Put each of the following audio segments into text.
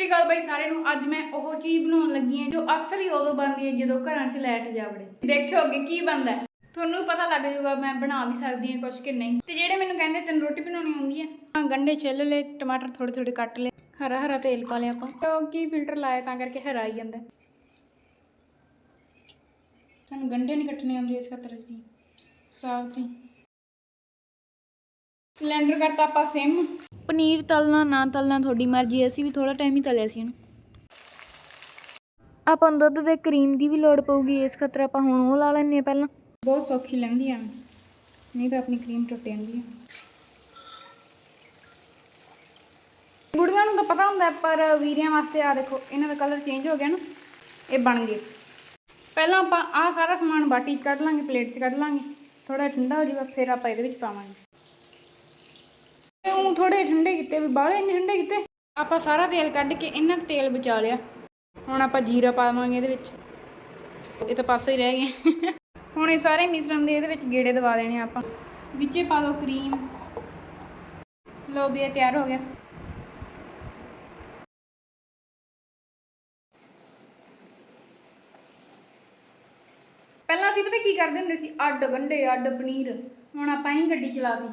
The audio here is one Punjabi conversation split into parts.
ਸ਼੍ਰੀ ਅਕਾਲ ਬਾਈ ਸਾਰਿਆਂ ਨੂੰ। ਅੱਜ ਮੈਂ ਉਹ ਚੀਜ਼ ਬਣਾਉਣ ਲੱਗੀ ਹਾਂ ਜੋ ਅਕਸਰ ਹੀ ਉਦੋਂ ਬਣਦੀ ਹੈ ਜਦੋਂ ਘਰਾਂ 'ਚ ਲਾਈਟ ਜਾ ਵੜੇ ਦੇਖਿਓ ਅੱਗੇ ਕੀ ਬਣਦਾ ਤੁਹਾਨੂੰ ਪਤਾ ਲੱਗ ਜਾਊਗਾ ਮੈਂ ਬਣਾ ਵੀ ਸਕਦੀ ਹਾਂ ਕੁਝ ਕਿ ਨਹੀਂ। ਤੇ ਜਿਹੜੇ ਮੈਨੂੰ ਕਹਿੰਦੇ ਤੈਨੂੰ ਰੋਟੀ ਬਣਾਉਣੀ ਆਉਂਦੀ ਹੈ ਤਾਂ ਗੰਡੇ ਛਿੱਲ ਲਏ, ਟਮਾਟਰ ਥੋੜੇ ਥੋੜੇ ਕੱਟ ਲਏ ਹਰਾ ਹਰਾ ਤੇਲ ਪਾ ਲਿਆ ਆਪਾਂ। ਕਿਉਂਕਿ ਫਿਲਟਰ ਲਾਇਆ ਤਾਂ ਕਰਕੇ ਹਰਾ ਹੀ ਜਾਂਦਾ ਸਾਨੂੰ ਗੰਡੇ ਨਹੀਂ ਕੱਟਣੇ ਆਉਂਦੇ ਇਸ ਖਾਤਰ ਅਸੀਂ ਸਾਵਤੀ ਸਿਲੰਡਰ ਕਰਤਾ ਆਪਾਂ ਸਿਮ। ਪਨੀਰ ਤਲਣਾ ਨਾ ਤਲਣਾ ਤੁਹਾਡੀ ਮਰਜ਼ੀ ਹੈ। ਅਸੀਂ ਵੀ ਥੋੜਾ ਟਾਈਮ ਹੀ ਤਲਿਆ ਸੀ ਇਹਨੂੰ। ਆਪਾਂ ਨੂੰ ਦੁੱਧ ਤੇ ਕਰੀਮ ਦੀ ਵੀ ਲੋੜ ਪਊਗੀ। ਇਸ ਖਾਤਰ ਆਪਾਂ ਹੁਣ ਉਹ ਲਾ ਲੈਂਦੇ ਹਾਂ ਪਹਿਲਾਂ। ਬਹੁਤ ਸੌਖੀ ਲੰਘਦੀ ਆ। ਨਹੀਂ ਤਾਂ ਆਪਣੀ ਕਰੀਮ ਟੁੱਟ ਜਾਂਦੀ ਹੈ ਬੁੜੀਆਂ ਨੂੰ ਤਾਂ ਪਤਾ ਹੁੰਦਾ ਹੈ, ਪਰ ਵੀਰਿਆਂ ਵਾਸਤੇ ਆ ਦੇਖੋ ਇਹਨਾਂ ਦਾ ਕਲਰ ਚੇਂਜ ਹੋ ਗਿਆ ਨਾ। ਇਹ ਬਣ ਗਏ। ਪਹਿਲਾਂ ਆਪਾਂ ਆਹ ਸਾਰਾ ਸਮਾਨ ਬਾਟੀ 'ਚ ਕੱਢ ਲਾਂਗੇ ਪਲੇਟ 'ਚ ਕੱਢ ਲਾਂਗੇ। ਥੋੜਾ ਠੰਡਾ ਹੋ ਜਾਊਗਾ ਫਿਰ ਆਪਾਂ ਇਹਦੇ ਵਿੱਚ ਪਾਵਾਂਗੇ। ਉਹ ਥੋੜੇ ਠੰਡੇ ਕੀਤੇ? ਵੀ ਬਾਹਲੇ ਇੰਨੇ ਠੰਡੇ ਕੀਤੇ? ਆਪਾਂ ਸਾਰਾ ਤੇਲ ਕੱਢ ਕੇ ਇਹਨਾਂ ਤੇਲ ਬਚਾ ਲਿਆ। ਹੁਣ ਆਪਾਂ ਜੀਰਾ ਪਾਵਾਂਗੇ ਇਹਦੇ ਵਿੱਚ। ਇਹ ਤਾਂ ਪਾਸੇ ਹੀ ਰਹਿ ਗਏ। ਹੁਣ ਇਹ ਸਾਰੇ ਮਿਸ਼ਰਣ ਦੇ ਇਹਦੇ ਵਿੱਚ ਗੇੜੇ ਦਵਾ ਦੇਣੇ ਆ ਆਪਾਂ। ਵਿੱਚੇ ਪਾ ਦਿਓ ਕਰੀਮ। ਲੋ ਵੀ ਇਹ ਤਿਆਰ ਹੋ ਗਿਆ। ਪਹਿਲਾਂ ਅਸੀਂ ਪਤਾ ਕੀ ਕਰਦੇ ਹੁੰਦੇ ਸੀ? ਅੱਡ ਗੰਢੇ, ਅੱਡ ਪਨੀਰ। ਹੁਣ ਆਪਾਂ ਹੀ ਗੱਡੀ ਚਲਾਤੀ।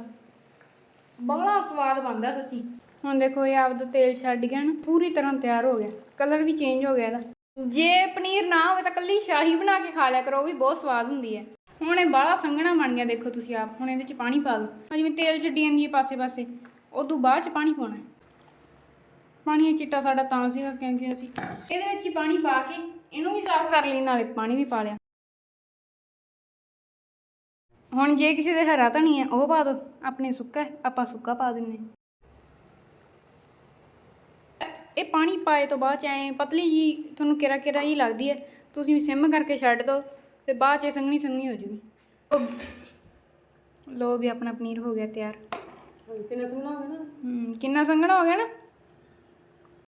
ਬੜਾ ਸਵਾਦ ਬਣਦਾ ਸੱਚੀ। ਹੁਣ ਦੇਖੋ ਇਹ ਆਪਦਾ ਤੇਲ ਛੱਡ ਗਿਆ ਨਾ, ਪੂਰੀ ਤਰ੍ਹਾਂ ਤਿਆਰ ਹੋ ਗਿਆ। ਕਲਰ ਵੀ ਚੇਂਜ ਹੋ ਗਿਆ ਇਹਦਾ। ਜੇ ਪਨੀਰ ਨਾ ਹੋਵੇ ਤਾਂ ਕੱਲੀ ਸ਼ਾਹੀ ਬਣਾ ਕੇ ਖਾ ਲਿਆ ਕਰੋ, ਉਹ ਵੀ ਬਹੁਤ ਸਵਾਦ ਹੁੰਦੀ ਹੈ। ਹੁਣ ਇਹ ਬਾਹਲਾ ਸੰਘਣਾ ਬਣ ਗਿਆ, ਦੇਖੋ ਤੁਸੀਂ ਆਪ। ਹੁਣ ਇਹਦੇ ਚ ਪਾਣੀ ਪਾ ਦਿਓ। ਜਿਵੇਂ ਤੇਲ ਛੱਡੀ ਜਾਂਦੀ ਹੈ ਪਾਸੇ-ਪਾਸੇ, ਉਦੋਂ ਬਾਅਦ ਚ ਪਾਣੀ ਪਾਉਣਾ ਪਾਣੀ ਇਹ ਚਿੱਟਾ ਸਾਡਾ ਤਾਂ ਸੀਗਾ, ਕਿਉਂਕਿ ਅਸੀਂ ਇਹਦੇ ਵਿੱਚ ਹੀ ਪਾਣੀ ਪਾ ਕੇ ਇਹਨੂੰ ਵੀ ਸਾਫ਼ ਕਰ ਲਈ, ਨਾਲੇ ਪਾਣੀ ਵੀ ਪਾ ਲਿਆ। ਹੁਣ ਜੇ ਕਿਸੇ ਦੇ ਹਰਾ ਧਨੀ ਹੈ ਉਹ ਪਾ ਦਿਓ ਆਪਣੇ ਸੁੱਕਾ ਹੈ, ਆਪਾਂ ਸੁੱਕਾ ਪਾ ਦਿੰਨੇ। ਇਹ ਪਾਣੀ ਪਾਏ ਤੋਂ ਬਾਅਦ ਚ ਐ ਪਤਲੀ ਜੀ ਤੁਹਾਨੂੰ ਕਿਰਾ ਕਿਰਾ ਜੀ ਲੱਗਦੀ ਹੈ ਤੁਸੀਂ ਵੀ ਸਿਮ ਕਰਕੇ ਛੱਡ ਦਿਓ ਤੇ ਬਾਅਦ ਚ ਇਹ ਸੰਘਣੀ ਸੰਘਣੀ ਹੋ ਜੂਗੀ। ਲੋ ਵੀ ਆਪਣਾ ਪਨੀਰ ਹੋ ਗਿਆ ਤਿਆਰ। ਕਿੰਨਾ ਸੋਹਣਾ ਹੋ ਗਿਆ ਨਾ। ਹੂੰ ਕਿੰਨਾ ਸੰਘਣਾ ਹੋ ਗਿਆ ਨਾ।